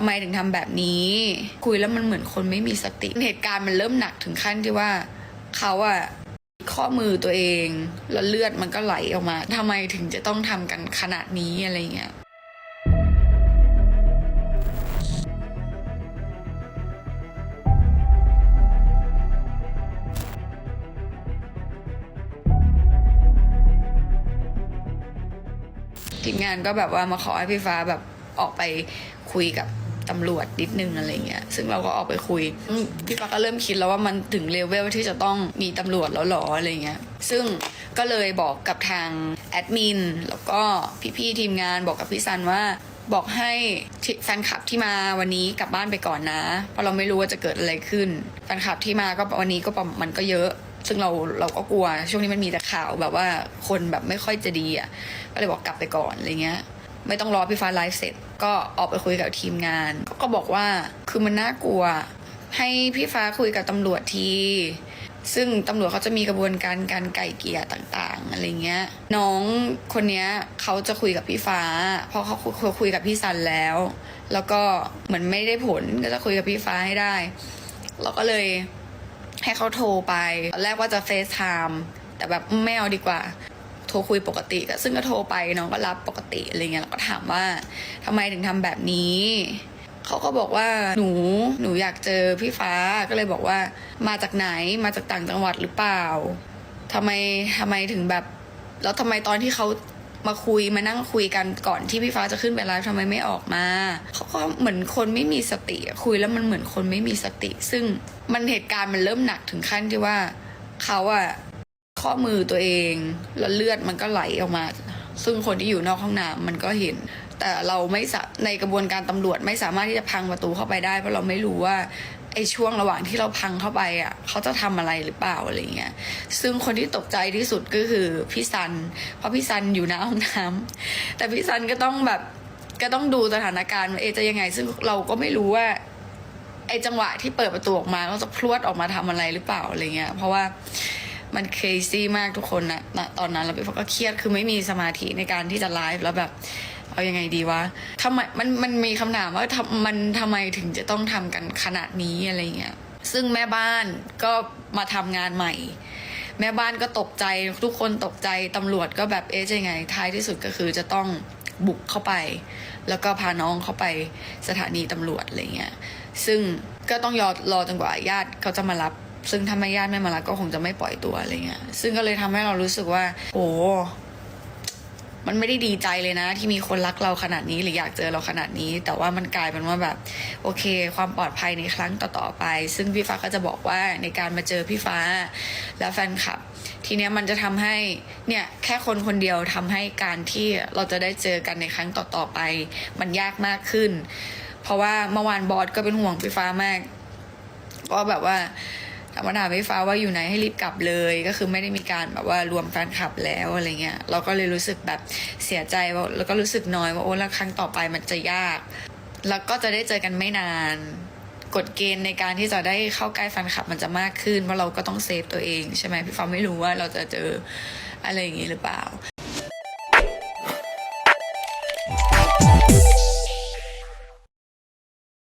ำไมถึงทำแบบนี้ คุยแล้วมันเหมือนคนไม่มีสติ เหตุการณ์มันเริ่มหนักถึงขั้นที่ว่าเขาอะข้อมือตัวเองแล้วเลือดมันก็ไหลออกมาทำไมถึงจะต้องทำกันขนาดนี้อะไรเงี้ยทีมงานก็แบบว่ามาขอให้พี่ฟ้าแบบออกไปคุยกับ ตำรวจนิดนึงอะไรเงี้ย ซึ่งเราก็ออกไปคุยอืมพี่ฟ้าก็เริ่มคิดแล้วว่ามันถึงเลเวลที่จะต้องมีตำรวจแล้วหรออะไรเงี้ย ซึ่งก็เลยบอกกับทางแอดมินแล้วก็พี่ๆทีมงานบอกกับพี่ซันว่าบอกให้ที่แฟนคลับที่มาวันนี้กลับบ้านไปก่อนนะ เพราะเราไม่รู้ว่าจะเกิดอะไรขึ้น แฟนคลับที่มาก็วันนี้ก็ประมาณมันก็เยอะ ซึ่งเราเราก็กลัว ช่วงนี้มันมีแต่ข่าวแบบว่าคนแบบไม่ค่อยจะดีอะ ก็เลยบอกกลับไปก่อนอะไรเงี้ย ไม่ต้องรอพี่ฟ้าไลฟ์เสร็จ ก็ออกไปคุยกับทีมงาน ก็บอกว่าคือมันน่ากลัว ให้พี่ฟ้าคุยกับตำรวจทีซึ่งตำรวจเขาจะมีกระบวนการการไก่เกลี่ยต่างๆอะไรเงี้ย น้องคนเนี้ยเขาจะคุยกับพี่ฟ้า เพราะเขาคุยคยกับพี่ซันแล้ว แล้วก็เหมือนไม่ได้ผลก็จะคุยกับพี่ฟ้าให้ได้ เราก็เลยให้เขาโทรไปแรกว่าจะเฟซไทม์แต่แบบไม่เอาดีกว่า โทรคุยปกติก็ซึ่งก็โทรไปน้องก็รับปกติอะไรเงี้ยแล้วก็ถามว่าทำไมถึงทำแบบนี้เขาก็บอกว่าหนูหนูอยากเจอพี่ฟ้าก็เลยบอกว่า มาจากไหนมาจากต่างจังหวัดหรือเปล่าทำไมทำไมถึงแบบ แล้วทำไมตอนที่เขามาคุยมานั่งคุยกันก่อนที่พี่ฟ้าจะขึ้นไปไลฟ์ทำไมไม่ออกมาเขาก็เหมือนคนไม่มีสติคุยแล้วมันเหมือนคนไม่มีสติ ซึ่งมันเหตุการณ์มันเริ่มหนักถึงขั้นที่ว่าเขาอะ ข้อมือตัวเอง แล้วเลือดมันก็ไหลออกมา ซึ่งคนที่อยู่นอกห้องน้ำมันก็เห็น แต่เราไม่สในกระบวนการตำรวจไม่สามารถที่จะพังประตูเข้าไปได้เพราะเราไม่รู้ว่าไอ้ช่วงระหว่างที่เราพังเข้าไปอะเขาจะทำอะไรหรือเปล่าอะไรเงี้ย ซึ่งคนที่ตกใจที่สุดก็คือพี่ซัน เพราะพี่ซันอยู่หน้าห้องน้ำแต่พี่ซันก็ต้องแบบก็ต้องดูสถานการณ์เอจะยังไง ซึ่งเราก็ไม่รู้ว่า ไอ้จังหวะที่เปิดประตูออกมาก็จะพรวดออกมาทำอะไรหรือเปล่าอะไรเงี้ย เพราะว่า มันเคซี่มากทุกคนนะณตอนนั้นเราพี่ฟ้าก็เครียดคือไม่มีสมาธิในการที่จะไลฟ์แล้วแบบเอายังไงดีวะทำไมมันมันมีคำถามว่าทำมันทำไมถึงจะต้องทำกันขนาดนี้อะไรเงี้ยซึ่งแม่บ้านก็มาทำงานใหม่ แม่บ้านก็ตกใจทุกคนตกใจตำรวจก็แบบเอ๊ะจะยังไงท้ายที่สุดก็คือจะต้องบุกเข้าไป แล้วก็พาน้องเข้าไปสถานีตำรวจอะไรเงี้ยซึ่งก็ต้องรอรอจนกว่าญาติเขาจะมารับ ซึ่งถ้าไม่ญาติไม่มารับก็คงจะไม่ปล่อยตัวอะไรเงี้ย ซึ่งก็เลยทำให้เรารู้สึกว่า โอ้มันไม่ได้ดีใจเลยนะ ที่มีคนรักเราขนาดนี้หรืออยากเจอเราขนาดนี้ แต่ว่ามันกลายเป็นว่าแบบ โอเค ความปลอดภัยในครั้งต่อๆไป ซึ่งพี่ฟ้าก็จะบอกว่าในการมาเจอพี่ฟ้า และแฟนคลับ ทีเนี้ยมันจะทำให้เนี่ยแค่คนคนเดียวทำให้การที่เราจะได้เจอกันในครั้งต่อๆไป มันยากมากขึ้น เพราะว่าเมื่อวานบอสก็เป็นห่วงพี่ฟ้ามากว่าแบบว่า ถามว่าถามพี่ฟ้าว่าอยู่ไหนให้รีบกลับเลย ก็คือไม่ได้มีการแบบว่ารวมแฟนคลับแล้วอะไรเงี้ยเราก็เลยรู้สึกแบบเสียใจแล้วก็รู้สึกน้อยว่าโอ้แล้วครั้งต่อไปมันจะยาก แล้วก็จะได้เจอกันไม่นานกฎเกณฑ์ในการที่จะได้เข้าใกล้แฟนคลับมันจะมากขึ้นเพราะเราก็ต้องเซฟตัวเองใช่ไหมพี่ฟ้าไม่รู้ว่าเราจะเจออะไรอย่างงี้หรือเปล่า